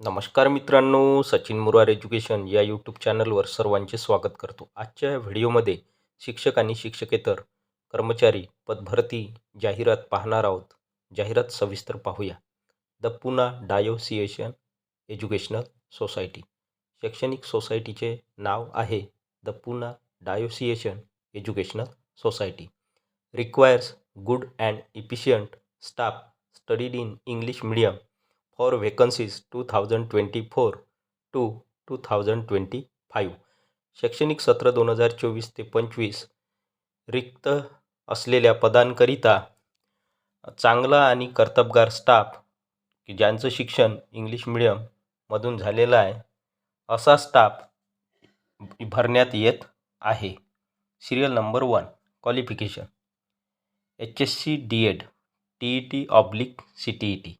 नमस्कार मित्रांनो सचिन मुरार एज्युकेशन या यूट्यूब चॅनलवर सर्वांचे स्वागत करतो. आजच्या या व्हिडिओमध्ये शिक्षक आणि शिक्षकेतर कर्मचारी पदभरती जाहिरात पाहणार आहोत. जाहिरात सविस्तर पाहूया. The Poona diocesan educational society. शैक्षणिक सोसायटीचे नाव आहे the Poona diocesan educational society. Requires good and efficient staff studied in English medium for vacancies two thousand twenty four to two thousand twenty five शैक्षणिक सत्र दोन हजार चोवीस ते पंचवीस रिक्त असलेल्या पदांकरिता चांगला आणि कर्तबगार स्टाफ की ज्यांचं शिक्षण इंग्लिश मिडियममधून झालेलं आहे असा स्टाफ भरण्यात येत आहे. Serial number one qualification H S C D Ed T E T oblique C T E T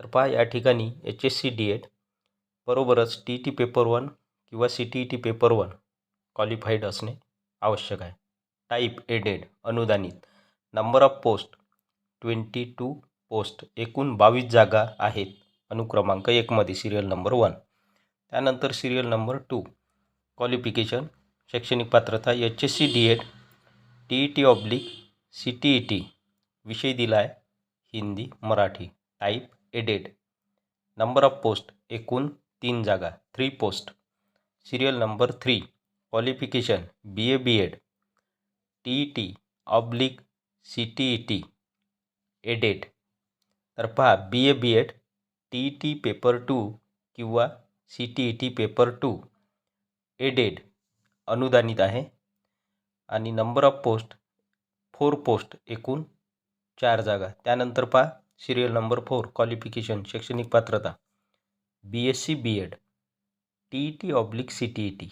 तर पहा या ठिकाणी H S C D Ed बरोबरच T E T paper one किंवा C T E T paper one qualified असणे आवश्यक आहे. Type aided अनुदानित. Number of post twenty two post एकूण बावीस जागा आहेत. अनुक्रमांक एकमध्ये सिरियल नंबर वन त्यानंतर सिरियल नंबर टू क्वालिफिकेशन शैक्षणिक पात्रता H S C D Ed T E T oblique C T E T विषय दिला आहे Hindi Marathi. Type aided number of post एकूण तीन जागा three post serial number three qualification B A B Ed T E T oblique C T E T aided तर पहा B A B Ed T E T paper two किंवा C T E T paper two aided अनुदानित आहे. आणि number of post four post एकूण चार जागा. त्यानंतर पहा सिरियल नंबर फोर क्वालिफिकेशन शैक्षणिक पात्रता B S C B Ed T E T oblique C T E T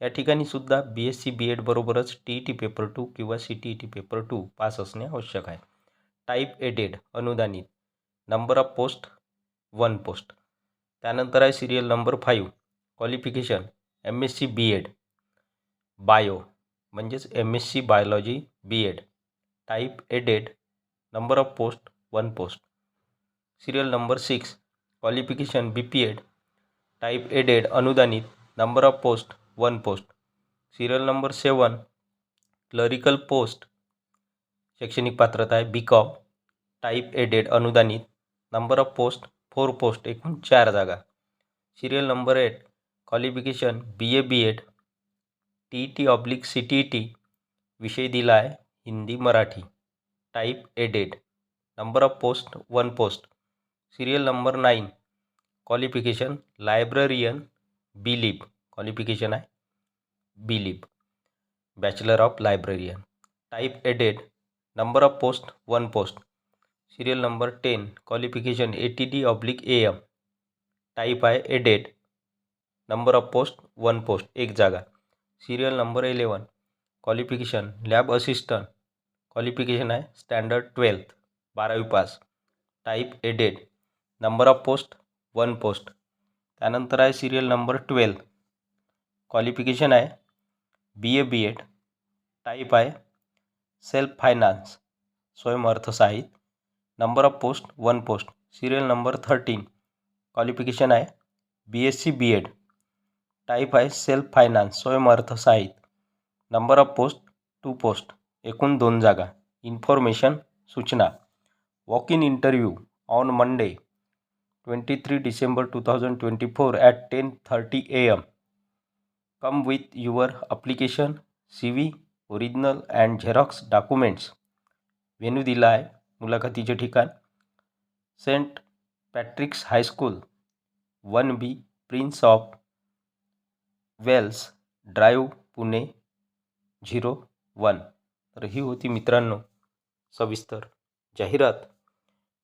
या ठिकाणी सुद्धा B S C B Ed बरोबरच T E T paper two किंवा C T E T paper two pass असणे आवश्यक आहे. टाईप एडेड अनुदानित. Number of post one post त्यानंतर आहे serial number five qualification M S C B Ed bio म्हणजेच M S C biology B Ed type aided number of post one post serial number six qualification B P Ed type aided अनुदानित number of post one post serial number seven clerical post शैक्षणिक पात्रता आहे B Com type aided अनुदानित number of post four post एकूण चार जागा. Serial number eight qualification B A B Ed T T oblique C T T विषय दिला आहे Hindi Marathi. Type aided number of post one post serial number nine. Qualification librarian B Lib qualification आहे? B Lib bachelor of librarian type aided number of post one post serial number ten qualification A T D oblique A M type आहे aided number of post one post एक जागा. Serial number eleven qualification lab assistant qualification आहे standard twelfth बारावी pass type aided number of post one post त्यानंतर आहे serial number twelve qualification आहे. B A B Ed type आहे. Self finance स्वयं अर्थसहाय्यित number of post one post serial number thirteen qualification आहे B S C B Ed type आहे. Self finance स्वयं अर्थसहाय्यित number of post two post एकूण दोन जागा. Information सूचना. Walk in interview on Monday twenty three December two thousand twenty four at ten thirty A M come with your application C V original and xerox documents venue दिला आहे मुलाखतीचे ठिकाण. Saint Patrick's high school one B prince of Wales drive Pune zero one तर ही होती मित्रांनो सविस्तर जाहिरात.